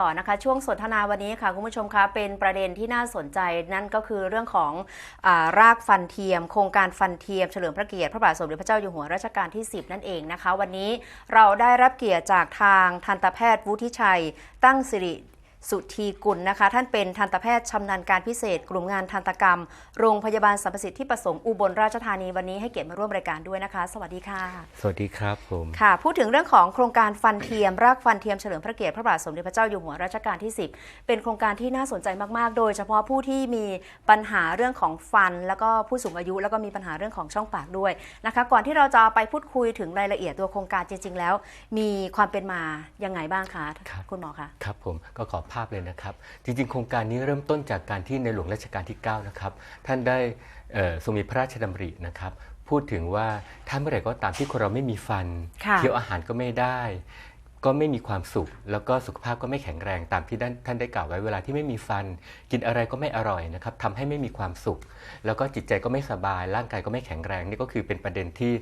ต่อนะคะช่วงสนทนาวันนี้ค่ะคุณผู้ชมคะเป็นประเด็นที่น่าสนใจนั่นก็คือเรื่องของอารากฟันเทียม โครงการฟันเทียมเฉลิมพระเกียรติพระบาทสมเด็จพระเจ้าอยู่หัวรัชกาลที่ 10 นั่นเองนะคะ วันนี้เราได้รับเกียรติจากทางทันตแพทย์วุฒิชัย ตั้งสิริ สุธีกุลนะคะ ท่านเป็นทันตแพทย์ชำนาญการพิเศษ กลุ่มงานทันตกรรม โรงพยาบาลสรรพสิทธิประสงค์อุบลราชธานีวันนี้ให้เกียรติมาร่วมรายการด้วยนะคะ สวัสดีค่ะ สวัสดีครับผมค่ะพูดถึงเรื่องของโครงการฟันเทียม รากฟันเทียมเฉลิมพระเกียรติพระบาทสมเด็จพระเจ้าอยู่หัวรัชกาลที่ 10 เป็นโครงการที่น่าสนใจมากๆ โดยเฉพาะผู้ที่มีปัญหาเรื่องของฟัน แล้วก็ผู้สูงอายุ แล้วก็มีปัญหาเรื่องของช่องปากด้วยนะคะ ก่อนที่เราจะไปพูดคุยถึงรายละเอียดตัวโครงการจริง ๆ แล้ว มีความเป็นมายังไงบ้างคะครับคุณหมอคะครับผมก็ขอภาพเลยนะครับ จริงๆ โครงการนี้เริ่มต้นจากการที่ในหลวงรัชกาลที่ 9 นะครับ ท่านได้เอ่อทรงมีพระราชดำรินะครับ พูดถึงว่าถ้าเมื่อไหร่ก็ตามที่คนเราไม่มีฟันค่ะเคี้ยวอาหารก็ไม่ได้ ก็ไม่มีความสุข แล้วก็สุขภาพก็ไม่แข็งแรงตามที่ท่านท่านได้กล่าวไว้เวลาที่ไม่มีฟัน กินอะไรก็ไม่อร่อยนะครับทำให้ไม่มีความสุข แล้วก็จิตใจก็ไม่สบาย ร่างกายก็ไม่แข็งแรงนี่ก็คือเป็นประเด็นที่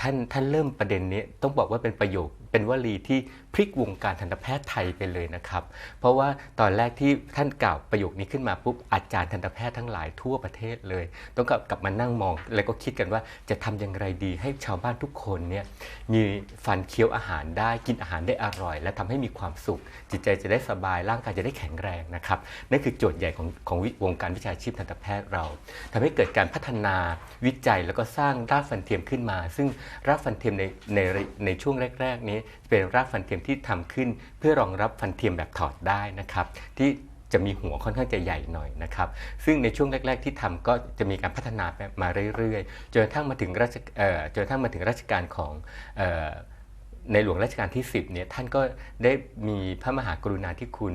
ท่านท่านเริ่มประเด็นนี้ต้องบอกว่าเป็นประโยคเป็นวลีที่พลิกวงการทันตแพทย์ไทยไปเลยนะครับ เพราะว่าตอนแรกที่ท่านกล่าวประโยคนี้ขึ้นมาปุ๊บอาจารย์ทันตแพทย์ทั้งหลายทั่วประเทศเลย ต้องกลับกลับมานั่งมอง แล้วก็คิดกันว่าจะทำอย่างไรดีให้ชาวบ้านทุกคนเนี่ยมีฟันเคี้ยวอาหารได้กินอาหารได้อร่อย และทำให้มีความสุข จิตใจจะได้สบายร่างกายจะได้แข็งแรงนะครับนั่นคือโจทย์ใหญ่ของของวงการวิชาชีพทันตแพทย์เราทำให้เกิดการพัฒนาวิจัยแล้วก็สร้างรากฟันเทียมขึ้นมา ซึ่งรากฟันเทียมในในในช่วงแรก ๆ นี้ เป็นรากฟันเทียมที่ทำขึ้น เพื่อรองรับฟันเทียมแบบถอดได้นะครับที่จะมีหัวค่อนข้างจะใหญ่หน่อยนะครับ ซึ่งในช่วงแรก ๆ ที่ทำก็จะมีการพัฒนาไปมาเรื่อยๆ จนกระทั่งมาถึงรัชจนกระทั่งมาถึงรัชกาลของ ในหลวงรัชกาลที่ 10เนี่ยท่านก็ได้มีพระมหากรุณาธิคุณ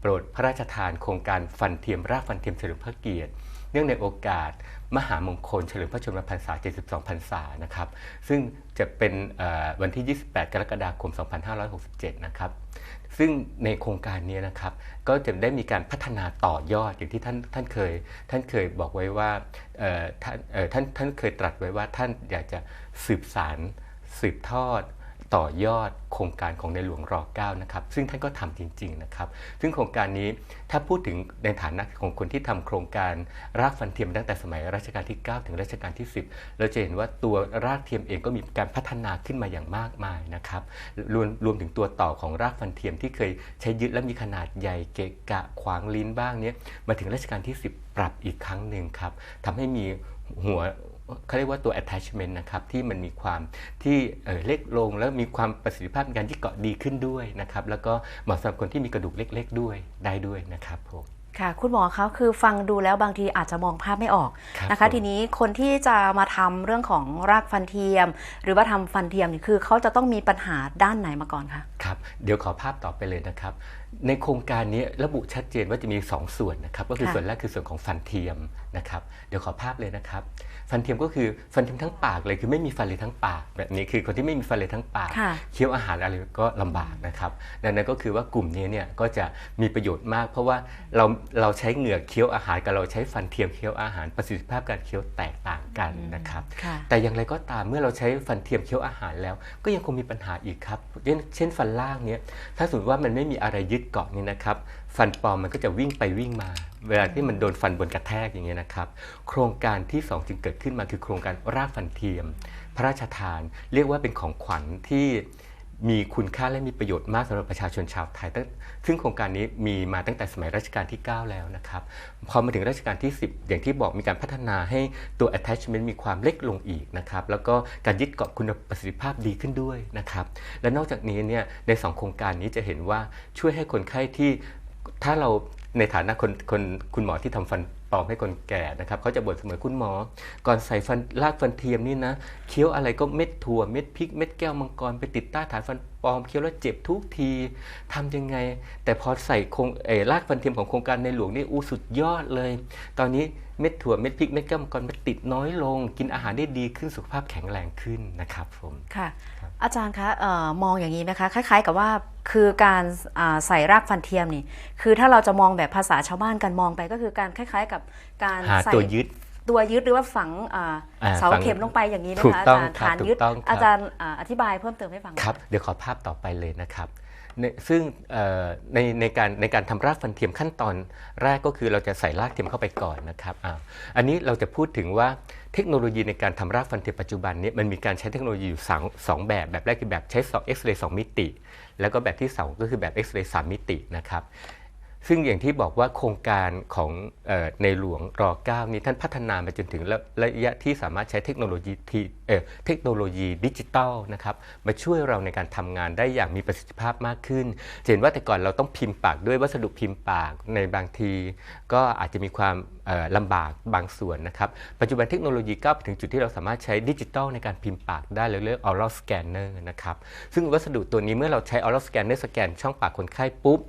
โปรดพระราชทานโครงการฟันเทียมรากฟันเทียมเฉลิมพระเกียรติเนื่องในโอกาสมหามงคลเฉลิมพระชนมพรรษา 72 พรรษานะครับ ซึ่งจะเป็นวันที่ 28 กรกฎาคม 2567 นะครับ ซึ่งในโครงการนี้นะครับ ก็จะได้มีการพัฒนาต่อยอดอย่างที่ท่านท่านเคย ท่านเคยบอกไว้ว่าท่านท่านท่านเคยตรัสไว้ว่าท่านอยากจะสืบสารสืบทอด ต่อยอดโครงการของในหลวงร9นะครับซึ่งท่านก็ทำจริงๆนะครับซึ่งโครงการนี้ถ้าพูดถึงในฐานะของคนที่ทำโครงการรากฟันเทียมตั้งแต่สมัยรัชกาลที่ 9 ถึงรัชกาลที่ 10 เราจะเห็นว่าตัวรากเทียมเองก็มีการพัฒนาขึ้นมาอย่างมากมายนะครับรวมรวมถึงตัวต่อของรากฟันเทียมที่เคยใช้ยึดและมีขนาดใหญ่เกะกะขวางลิ้นบ้างเนี้ยมาถึงรัชกาลที่ 10 ปรับอีกครั้งหนึ่งครับทำให้มีหัว เขาเรียกว่าตัว attachment นะครับที่มันมีความที่เอ่อเล็กลงแล้วมีความประสิทธิภาพในการที่เกาะดีขึ้นด้วยนะครับแล้วก็เหมาะสำหรับคนที่มีกระดูกเล็ก ๆ ด้วยได้ด้วยนะครับผมค่ะคุณหมอคะคือฟังดูแล้วบางทีอาจจะมองภาพไม่ออกครับนะคะผมทีนี้คนที่จะมาทำเรื่องของรากฟันเทียม หรือว่าทำฟันเทียมนี่คือเขาจะต้องมีปัญหาด้านไหนมาก่อนคะครับเดี๋ยวขอภาพต่อไปเลยนะครับ ในโครงการนี้ระบุชัดเจนว่าจะมี 2 ส่วนนะครับ ก็คือค่ะส่วนแรกคือส่วนของฟันเทียมนะครับ เดี๋ยวขอภาพเลยนะครับ ฟันเทียมก็คือฟันเทียมทั้งปากเลยคือไม่มีฟันเลยทั้งปาก แบบนี้คือคนที่ไม่มีฟันเลยทั้งปากค่ะเคี้ยวอาหารอะไรก็ลำบากนะครับดังนั้นก็คือว่ากลุ่มนี้เนี่ยก็จะมีประโยชน์มาก เพราะว่าเราเราใช้เหงือกเคี้ยวอาหารกับเราใช้ฟันเทียมเคี้ยวอาหารประสิทธิภาพการเคี้ยวแตกต่างกันนะครับค่ะแต่อย่างไรก็ตามเมื่อเราใช้ฟันเทียมเคี้ยวอาหารแล้ว ก็ยังคงมีปัญหาอีกครับเช่นเช่นฟันล่างเนี้ยถ้าสมมติว่ามันไม่มีอะไรยึดเกาะนี่นะครับ ฟันปลอมมันก็จะวิ่งไปวิ่งมา เวลาที่มันโดนฟันบนกระแทกอย่างเงี้ยนะครับ โครงการที่สองจึงเกิดขึ้นมาคือโครงการรากฟันเทียม พระราชทาน เรียกว่าเป็นของขวัญที่มีคุณค่าและมีประโยชน์มากสำหรับประชาชนชาวไทยตั้งซึ่งโครงการนี้มีมาตั้งแต่สมัยรัชกาลที่ 9 แล้วนะครับ พอมาถึงรัชกาลที่ 10 อย่างที่บอกมีการพัฒนาให้ตัว attachment มีความเล็กลงอีกนะครับ แล้วก็การยึดเกาะคุณประสิทธิภาพดีขึ้นด้วยนะครับ และนอกจากนี้เนี่ย ในสองโครงการนี้จะเห็นว่าช่วยให้คนไข้ที่ ถ้าเราในฐานะคนคนคุณหมอที่ทำฟัน ปลอมให้คนแก่นะครับเขาจะบ่นเสมอคุณหมอ ก่อนใส่ฟันลากฟันเทียมนี่นะเคี้ยวอะไรก็เม็ดถั่วเม็ดพริกเม็ดแก้วมังกรไปติดใต้ฐานฟันปลอมเคี้ยวแล้วเจ็บทุกทีทำยังไง แต่พอใส่โครงเออรากฟันเทียมของโครงการในหลวงนี่อู้สุดยอดเลย ตอนนี้เม็ดถั่วเม็ดพริกเม็ดแก้วมังกรมันติดน้อยลง กินอาหารได้ดีขึ้นสุขภาพแข็งแรงขึ้นนะครับผมค่ะครับอาจารย์คะเอ่อมองอย่างนี้ไหมคะคล้ายๆ กับว่าคือการอ่าใส่รากฟันเทียมนี่ คือถ้าเราจะมองแบบภาษาชาวบ้านกันมองไปก็คือการคล้าย ๆ กับการหาใส่ตัวยึด ตัวยึดหรือว่าฝังอ่าอ่าเสาฝังเข็มลงไปอย่างนี้ไหมถูกคะอาต้องจารย์ครับฐานยึดถูกต้องครับ อาจารย์อ่าอธิบายเพิ่มเติมให้ฟังหน่อย ครับ เดี๋ยวขอภาพต่อไปเลยนะครับในซึ่งเอ่อในในการในการทำรากฟันเทียมขั้นตอนแรกก็คือเราจะใส่รากเทียมเข้าไปก่อนนะครับอ่าอันนี้เราจะพูดถึงว่าเทคโนโลยีในการทำรากฟันเทียมปัจจุบันนี้มันมีการใช้เทคโนโลยีอยู่สองสองแบบแบบแรกคือแบบใช้เอ็กซเรย์สองมิติ แล้วก็แบบที่สองก็คือแบบเอ็กซเรย์สามมิตินะครับ ซึ่งอย่างที่บอกว่าโครงการของออในหลวงรอ .9 นี้ท่านพัฒนามาจนถึงระระยะที่สามารถใช้เทคโนโลยีที่เเทคโนโลยีดิจิตอลนะครับมาช่วยเราในการทำงานได้อย่างมีประสิทธิภาพมากขึ้นเห็นว่าแต่ก่อนเราต้องพิมพ์ปากด้วยวัสดุพิมพ์ปากในบางที ก็อาจจะมีความ ลำบากบางส่วนนะครับ ปัจจุบันเทคโนโลยีก้าวไปถึงจุดที่เราสามารถใช้ดิจิทัลในการพิมพ์ปากได้เราเรียก oral scanner นะครับ ซึ่งวัสดุตัวนี้เมื่อเราใช้ oral scanner สแกนช่องปากคนไข้ปุ๊บ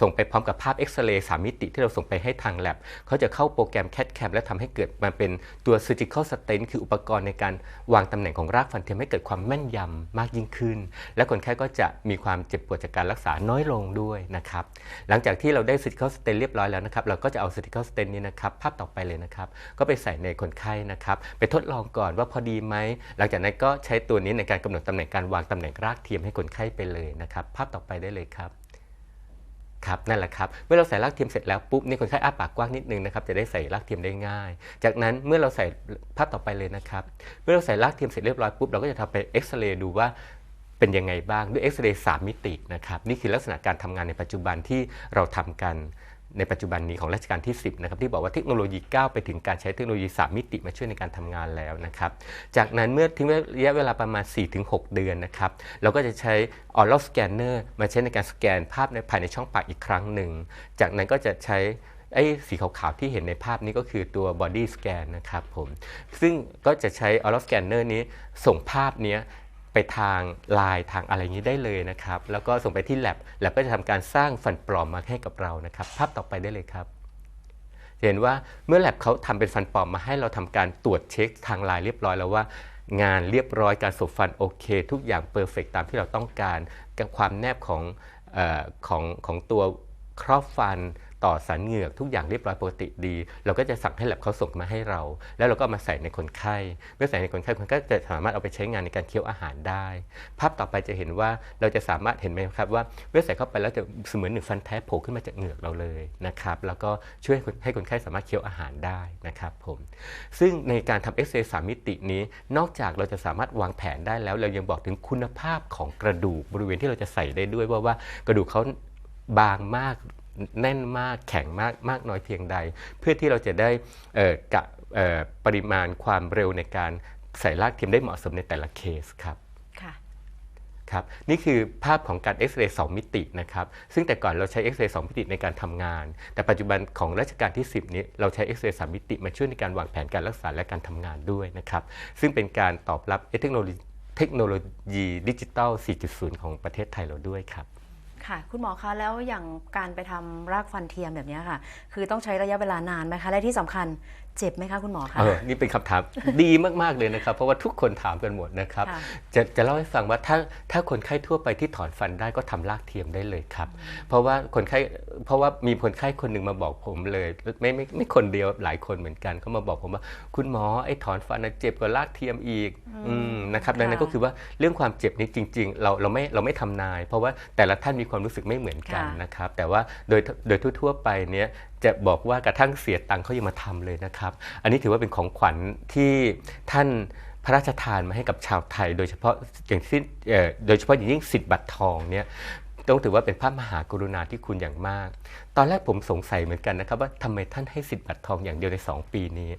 ส่งไปพร้อมกับภาพเอ็กซเรย์สามมิติที่เราส่งไปให้ทาง lab เขาจะเข้าโปรแกรม CAD CAM และทำให้เกิดมาเป็นตัว surgical stent คืออุปกรณ์ในการวางตำแหน่งของรากฟันเทียมให้เกิดความแม่นยำมากยิ่งขึ้น และคนไข้ก็จะมีความเจ็บปวดจากการรักษาน้อยลงด้วยนะครับ หลังจากที่เราได้ surgical stent เรียบร้อยแล้วนะครับ เราก็จะเอา surgical stent นี้นะครับาพต่อไปเลยนะครับ ก็ไปใส่ในคนไข้นะครับ ไปทดลองก่อนว่าพอดีไหม หลังจากนั้นก็ใช้ตัวนี้ในการกำหนดตำแหน่งการวางตำแหน่งรากเทียมให้คนไข้ไปเลยนะครับ ภาพต่อไปได้เลยครับครับนั่นแหละครับเมื่อเราใส่รากเทียมเสร็จแล้วปุ๊บนี่คนไข้อ้าปากกว้างนิดนึงนะครับจะได้ใส่รากเทียมได้ง่าย จากนั้นเมื่อเราใส่ภาพต่อไปเลยนะครับ เมื่อเราใส่รากเทียมเสร็จเรียบร้อยปุ๊บเราก็จะทำไปเอ็กซเรย์ดูว่าเป็นยังไงบ้างด้วยเอ็กซเรย์สามมิตินะครับนี่คือลักษณะการทำงานในปัจจุบันที่เราทำกัน ในปัจจุบันนี้ของรัชกาลที่ 10นะครับที่บอกว่าเทคโนโลยีก้าวไปถึงการใช้เทคโนโลยี 3 มิติมาช่วยในการทำงานแล้วนะครับ จากนั้นเมื่อทิ้งระยะเวลาประมาณ 4-6 เดือนนะครับ เราก็จะใช้ oral scanner มาใช้ในการสแกนภาพในภายในช่องปากอีกครั้งหนึ่ง จากนั้นก็จะใช้ไอ้สีขาวๆที่เห็นในภาพนี้ก็คือตัว body scan นะครับผม ซึ่งก็จะใช้ oral scanner นี้ส่งภาพนี้ ไปทางไลน์ทางอะไรนี้ได้เลยนะครับ แล้วก็ส่งไปที่ lab lab ก็จะทำการสร้างฟันปลอมมาให้กับเรานะครับ ภาพต่อไปได้เลยครับ เห็นว่าเมื่อ lab เขาทำเป็นฟันปลอมมาให้เราทำการตรวจเช็คทางไลน์เรียบร้อยแล้วว่า งานเรียบร้อยการสบฟันโอเค ทุกอย่างเพอร์เฟกตามที่เราต้องการกับความแนบของอของของตัวครอบฟัน ต่อสันเหงือกทุกอย่างเรียบร้อยปกติดี เราก็จะสั่งให้ lab เขาส่งมาให้เรา แล้วเราก็มาใส่ในคนไข้เมื่อใส่ในคนไข้คนไข้ก็จะสามารถเอาไปใช้งานในการเคี้ยวอาหารได้ ภาพต่อไปจะเห็นว่าเราจะสามารถเห็นไหมครับว่าเมื่อใส่เข้าไปแล้วจะเสมือนหนึ่งฟันแท้โผล่ขึ้นมาจากเหงือกเราเลยนะครับแล้วก็ช่วยให้คนไข้สามารถเคี้ยวอาหารได้นะครับผมซึ่งในการทำเอ็กซเรย์สามมิตินี้ นอกจากเราจะสามารถวางแผนได้แล้ว เรายังบอกถึงคุณภาพของกระดูกบริเวณที่เราจะใส่ได้ด้วยว่าว่ากระดูกเขาบางมาก แน่นมากแข็งมากมากน้อยเพียงใด เพื่อที่เราจะได้เอ่อกะเอ่อปริมาณความเร็วในการใส่รากเทียมได้เหมาะสมในแต่ละเคสครับค่ะครับนี่คือภาพของการเอ็กซเรย์สมิตินะครับซึ่งแต่ก่อนเราใช้เอ็กซเรย์สมิติในการทำงาน แต่ปัจจุบันของรัชกาลที่ 10 นี้เราใช้เอ็กซเรย์สมิติมาช่วยในการวางแผนการรักษาและการทำงานด้วยนะครับซึ่งเป็นการตอบรับเทคโนโลยีเทคโนโลยีดิจิทัล4.0 ของประเทศไทยเราด้วยครับ ค่ะ คุณหมอคะแล้วอย่างการไปทำรากฟันเทียมแบบเนี้ยค่ะ คือต้องใช้ระยะเวลานานไหมคะ และที่สำคัญเจ็บไหมคะคุณหมอคะ เออนี่เป็นคำถาม ดีมาก ๆ เลยนะครับ เพราะว่าทุกคนถามกันหมดนะครับ ค่ะ จะจะเล่าให้ฟังว่าถ้าถ้าคนไข้ทั่วไปที่ถอนฟันได้ก็ทำรากเทียมได้เลยครับ เพราะว่าคนไข้เพราะว่ามีคนไข้คนหนึ่งมาบอกผมเลย ไม่ไม่ไม่คนเดียวหลายคนเหมือนกันเขามาบอกผมว่า คุณหมอไอ้ถอนฟันน่ะเจ็บกว่ารากเทียมอีกอืมนะครับดังนั้นค่ะ ก็คือว่าเรื่องความเจ็บนี้จริง ๆ เราเราไม่เราไม่ทำนาย เพราะว่าแต่ละท่านมีความรู้สึกไม่เหมือนกันค่ะนะครับ แต่ว่าโดยโดยทั่วๆไปเนี้ยจะบอกว่ากระทั่งเสียตังค์เขายังมาทำเลยนะครับ อันนี้ถือว่าเป็นของขวัญที่ท่านพระราชทานมาให้กับชาวไทย โดยเฉพาะอย่างที่เอ่อโดยเฉพาะอย่างยิ่งสิทธิ์บัตรทองเนี่ย ต้องถือว่าเป็นพระมหากรุณาธิคุณอย่างมาก ตอนแรกผมสงสัยเหมือนกันนะครับ ว่าทำไมท่านให้สิทธิ์บัตรทองอย่างเดียวใน 2 ปีนี้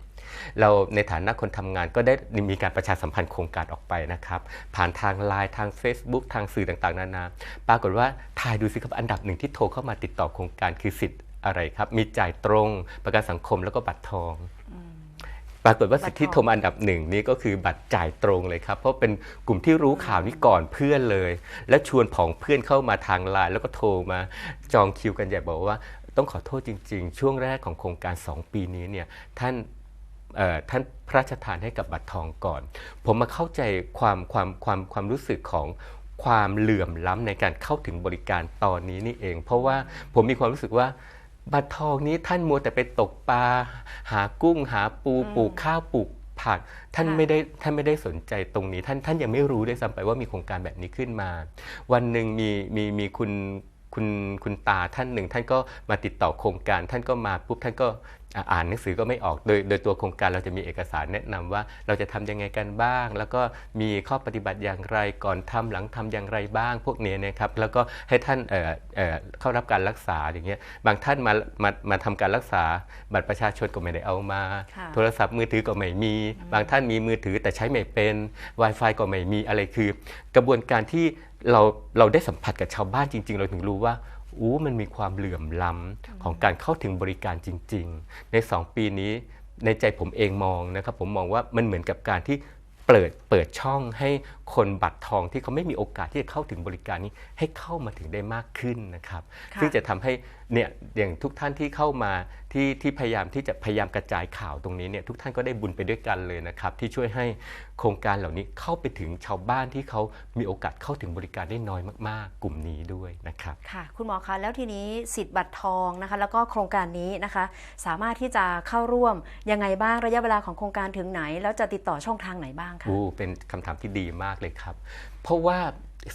เราในฐานะคนทำงานก็ได้มีการประชาสัมพันธ์โครงการออกไปนะครับ ผ่านทางไลน์ทาง Facebook ทางสื่อต่างๆ นานา ปรากฏว่าทายดูสิครับอันดับหนึ่งที่โทรเข้ามาติดต่อโครงการคือสิทธิ์อะไรครับ มีจ่ายตรงประกันสังคมแล้วก็บัตรทอง ปรากฏว่าสิทธิ์ที่บัตรทองโทรมาอันดับหนึ่งนี้ก็คือบัตรจ่ายตรงเลยครับ เพราะเป็นกลุ่มที่รู้ข่าวนี้ก่อนเพื่อนเลย และชวนผองเพื่อนเข้ามาทางไลน์แล้วก็โทรมาจองคิวกันใหญ่บอกว่าต้องขอโทษจริง ๆ ช่วงแรกของโครงการ 2 ปีนี้เนี่ยท่านเอ่อท่านพระราชทานให้กับบัตรทองก่อน ผมมาเข้าใจความความความความรู้สึกของความเหลื่อมล้ำในการเข้าถึงบริการตอนนี้นี่เอง เพราะว่าผมมีความรู้สึกว่า บัตรทองนี้ท่านมัวแต่ไปตกปลาหากุ้งหาปูปลูกข้าวปลูกผักท่านค่ะไม่ได้ท่านไม่ได้สนใจตรงนี้ ท่านท่านยังไม่รู้ด้วยซ้ำไปว่ามีโครงการแบบนี้ขึ้นมา วันหนึ่งมีมีมีคุณคุณคุณตาท่านหนึ่ง ท่านก็มาติดต่อโครงการ ท่านก็มาปุ๊บท่านก็ อ่าอ่านหนังสือก็ไม่ออกโดยโดยตัวโครงการเราจะมีเอกสารแนะนำว่าเราจะทำยังไงกันบ้าง แล้วก็มีข้อปฏิบัติอย่างไรก่อนทำหลังทำอย่างไรบ้างพวกนี้นะครับแล้วก็ให้ท่านเอ่อเอ่อเข้ารับการรักษาอย่างเงี้ยบางท่านมามามาทำการรักษาบัตรประชาชนก็ไม่ได้เอามาค่ะโทรศัพท์มือถือก็ไม่มี บางท่านมีมือถือแต่ใช้ไม่เป็น Wi-Fi ก็ไม่มีอะไรคือ กระบวนการที่เราเราได้สัมผัสกับชาวบ้านจริง ๆ เราถึงรู้ว่า อู้มันมีความเหลื่อมล้ำของการเข้าถึงบริการจริง ๆ ใน 2 ปีนี้ในใจผมเองมองนะครับ ผมมองว่ามันเหมือนกับการที่เปิดเปิดช่องให้คนบัตรทองที่เขาไม่มีโอกาสที่จะเข้าถึงบริการนี้ให้เข้ามาถึงได้มากขึ้นนะครับค่ะซึ่งจะทำให้เนี่ยอย่างทุกท่านที่เข้ามาที่ที่พยายามที่จะพยายามกระจายข่าวตรงนี้เนี่ยทุกท่านก็ได้บุญไปด้วยกันเลยนะครับ ที่ช่วยให้โครงการเหล่านี้เข้าไปถึงชาวบ้านที่เขามีโอกาสเข้าถึงบริการได้น้อยมาก ๆ กลุ่มนี้ด้วยนะครับค่ะ คุณหมอคะแล้วทีนี้สิทธิ์บัตรทองนะคะแล้วก็โครงการนี้นะคะ สามารถที่จะเข้าร่วมยังไงบ้างระยะเวลาของโครงการถึงไหน แล้วจะติดต่อช่องทางไหนบ้างคะอู้เป็นคำถามที่ดีมากเลยครับ เพราะว่า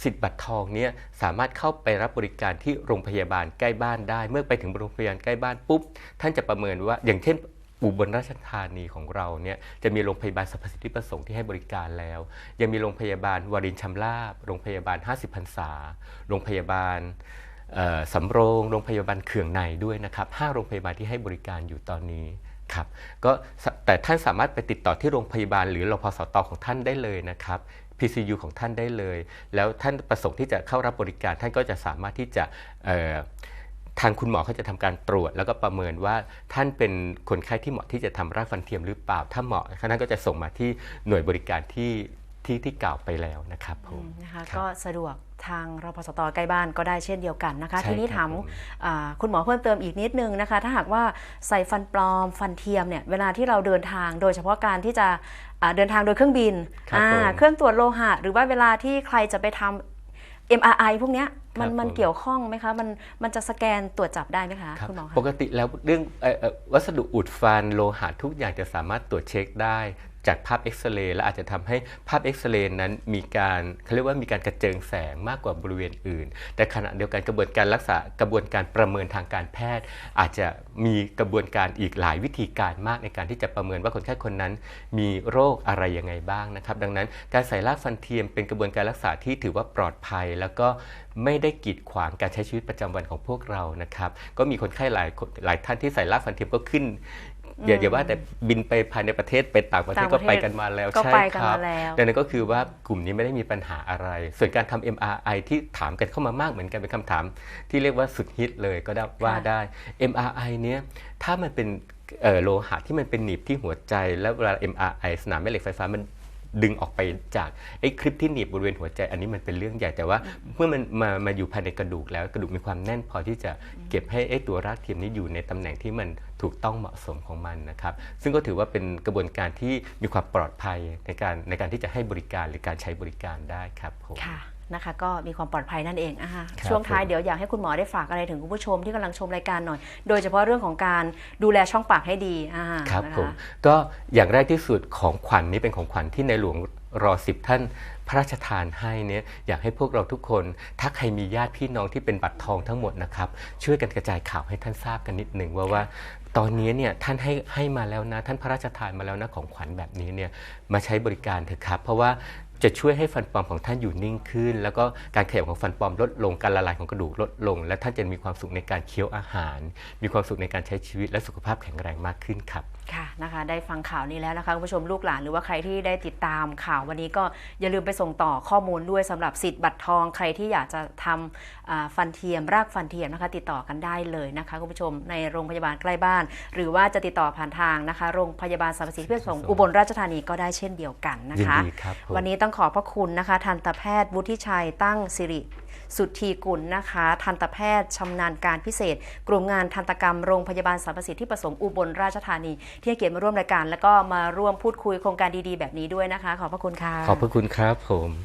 สิทธิ์บัตรทองเนี่ยสามารถเข้าไปรับบริการที่โรงพยาบาลใกล้บ้านได้ เมื่อไปถึงโรงพยาบาลใกล้บ้านปุ๊บ ท่านจะประเมินว่าอย่างเช่นอุบลราชธานีของเราเนี่ยจะมีโรงพยาบาลสรรพสิทธิประสงค์ที่ให้บริการแล้ว ยังมีโรงพยาบาลวารินชำราบ โรงพยาบาล 50พรรษา โรงพยาบาลสำโรง โรงพยาบาลเขื่องในด้วยนะครับห้าโรงพยาบาลที่ให้บริการอยู่ตอนนี้ครับก็แต่ท่านสามารถไปติดต่อที่โรงพยาบาลหรือรพสตของท่านได้เลยนะครับ PCU ของท่านได้เลย แล้วท่านประสงค์ที่จะเข้ารับบริการท่านก็จะสามารถที่จะทางคุณหมอเขาจะทำการตรวจ แล้วก็ประเมินว่าท่านเป็นคนไข้ที่เหมาะที่จะทำรากฟันเทียมหรือเปล่า ถ้าเหมาะท่านก็จะส่งมาที่หน่วยบริการที่ ที่ที่กล่าวไปแล้วนะครับผอืมมนะคะครับก็สะดวกทางรพสตใกล้บ้านก็ได้เช่นเดียวกันนะคะใช่ทีนี้ครับถามผมอ่าคุณหมอเพิ่มเติมอีกนิดนึงนะคะ ถ้าหากว่าใส่ฟันปลอมฟันเทียมเนี่ยเวลาที่เราเดินทาง โดยเฉพาะการที่จะอ่าเดินทางโดยเครื่องบินครับอ่าผมเครื่องตรวจโลหะ หรือว่าเวลาที่ใครจะไปทำ MRI พวกเนี้ยมันครับมันผมเกี่ยวข้องไหมคะมันมันจะสแกนตรวจจับได้ไหมคะครับคุณหมอคะปกติแล้วเรื่องเอ่อเอ่อวัสดุอุดฟันโลหะทุกอย่างจะสามารถตรวจเช็คได้ จากภาพเอ็กซเรย์และอาจจะทำให้ภาพเอ็กซเรย์นั้นมีการเขาเรียกว่ามีการกระเจิงแสงมากกว่าบริเวณอื่น แต่ขณะเดียวกันกระบวนการรักษากระบวนการประเมินทางการแพทย์ อาจจะมีกระบวนการอีกหลายวิธีการมากในการที่จะประเมินว่าคนไข้คนนั้น มีโรคอะไรยังไงบ้างนะครับ ดังนั้นการใส่รากฟันเทียมเป็นกระบวนการรักษาที่ถือว่าปลอดภัย แล้วก็ไม่ได้กีดขวางการใช้ชีวิตประจำวันของพวกเรานะครับ ก็มีคนไข้หลายหลายท่านที่ใส่รากฟันเทียมก็ขึ้น อย่าอย่าว่าแต่บินไปภายในประเทศไปต่างประเทศต่างปก็ระเทศไปกันมาแล้วก็ใช่ไปกันครับมาแล้วดังนั้นก็คือว่ากลุ่มนี้ไม่ได้มีปัญหาอะไร ส่วนการทำ MRI ที่ถามกันเข้ามามากเหมือนกันเป็นคำถาม ที่เรียกว่าสุดฮิตเลยก็ได้ว่าได้ MRI เนี้ยถ้ามันเป็นเอ่อโลหะที่มันเป็นหนีบที่หัวใจแล้วเวลา MRI สนามแม่เหล็กไฟฟ้ามัน ดึงออกไปจากไอ้คลิปที่หนีบบริเวณหัวใจ อันนี้มันเป็นเรื่องใหญ่แต่ว่าเมื่อมันมามาอยู่ภายในกระดูกแล้วกระดูกมีความแน่นพอที่จะเก็บให้ไอ้ตัวรากเทียมนี้อยู่ในตำแหน่งที่มันถูกต้องเหมาะสมของมันนะครับ ซึ่งก็ถือว่าเป็นกระบวนการที่มีความปลอดภัยในการในการที่จะให้บริการหรือการใช้บริการได้ครับผมค่ะ นะคะ ก็มีความปลอดภัยนั่นเองอ่าครับช่วงท้ายผมเดี๋ยวอยากให้คุณหมอได้ฝากอะไรถึงคุณผู้ชมที่กำลังชมรายการหน่อย โดยเฉพาะเรื่องของการดูแลช่องปากให้ดีอ่าครับนะะผมก็อย่างแรกที่สุดของขวัญนี้เป็นของขวัญที่ในหลวงรอสิบท่านพระราชทานให้เนี่ยอยากให้พวกเราทุกคน ถ้าใครมีญาติพี่น้องที่เป็นบัตรทองทั้งหมดนะครับ ช่วยกันกระจายข่าวให้ท่านทราบกันนิดหนึ่งว่าว่าตอนนี้เนี่ยท่านให้ให้มาแล้วนะ ท่านพระราชทานมาแล้วนะของขวัญแบบนี้เนี่ยมาใช้บริการเถอะครับ เพราะว่า จะช่วยให้ฟันปลอมของท่านอยู่นิ่งขึ้น แล้วก็การขยับของฟันปลอมลดลงการละลายของกระดูกลดลง และท่านจะมีความสุขในการเคี้ยวอาหาร มีความสุขในการใช้ชีวิตและสุขภาพแข็งแรงมากขึ้นครับค่ะนะคะได้ฟังข่าวนี้แล้วนะคะคุณผู้ชมลูกหลานหรือว่าใครที่ได้ติดตามข่าววันนี้ก็อย่าลืมไปส่งต่อข้อมูลด้วยสำหรับสิทธิ์บัตรทอง ใครที่อยากจะทำอ่าฟันเทียมรากฟันเทียมนะคะ ติดต่อกันได้เลยนะคะคุณผู้ชมในโรงพยาบาลใกล้บ้าน หรือว่าจะติดต่อผ่านทางนะคะ โรงพยาบาลสรรพสิทธิประสงค์อุบลราชธานีก็ได้เช่นเดียวกันนะยินคะดีครับผมวันนี้ต้องขอบพระคุณนะคะทันตแพทย์วุฒิชัยตั้งสิริ สุทธีกุลนะคะ ทันตแพทย์ชำนาญการพิเศษ กลุ่มงานทันตกรรมโรงพยาบาลสรรพสิทธิประสงค์อุบลราชธานี ที่ให้เกียรติมาร่วมรายการ แล้วก็มาร่วมพูดคุยโครงการดีๆ แบบนี้ด้วยนะคะ ขอบพระคุณค่ะ ขอบพระคุณครับผม